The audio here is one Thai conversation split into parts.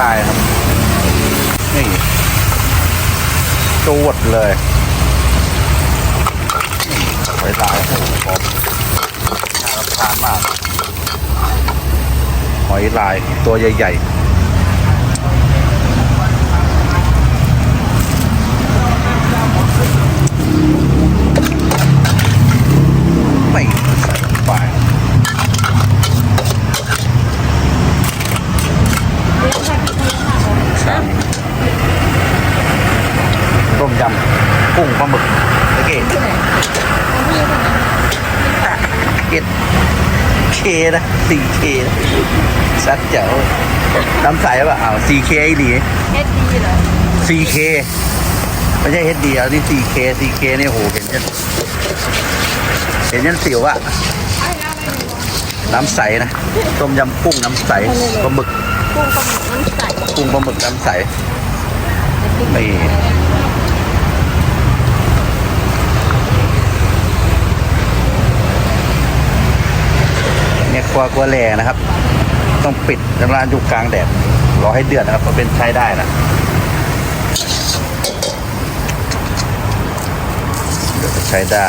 ลายครับ นี่จวดเลยนี่หอยลายโอ้โหผมน่ารับทานมากหอยลายตัวใหญ่ ๆ ไม่ใส่ลงไปครับต้ม ยำกุ้งปลาหมึกโอเคเก็ดเคนะสี่เคนะสัดเจ๋วน้ำใสป่ะอ้าวสี่เคไอ้หลีเอ็ดดีเหรอสี่เคไม่ใช่เฮดดีเอะนี่สี่เคสี่เคนี่โหเห็นยันเห็นยันสิวอะไอ้แล้วอะน้ำใสนะต้มยำกุ้งน้ำใสปลาหมึกกุ้งปลาหมึกมันใสกุ้งปลาหมึกน้ำใสนี่ เนี่ยครั วกลัวแหล่นะครับ ต้องปิดร้านอยู่กลางแดดรอให้เดือดนะครับก็เป็นใช้ได้นะเดี๋ยวจะใช้ได้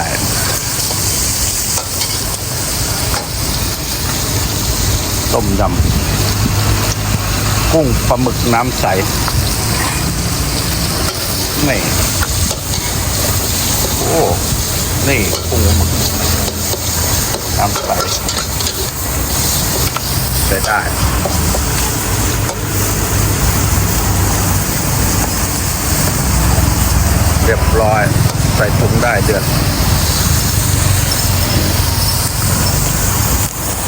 ต้มยำกุ้งปลาหมึกน้ำใสนี่โอ้ นี่กุ้งปลาหมึกน้ำใส ใช้ได้เรียบร้อยใส่ถุงได้เดือด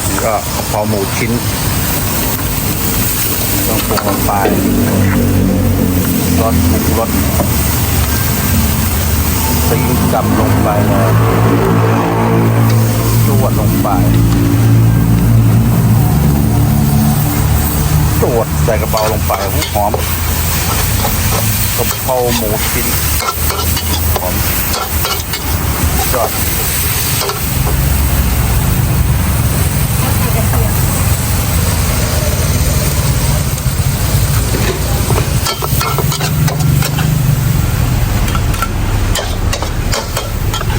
นี่ก็พราหมูชิ้น ต้องปรุงลงไปรสปรุงรสซีอิ๊วกำลงไปเลย จวดใส่กระเป๋าลงไปหอมกระเพราหมูชิ้นหอมจอด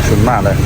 ชุนมากเลย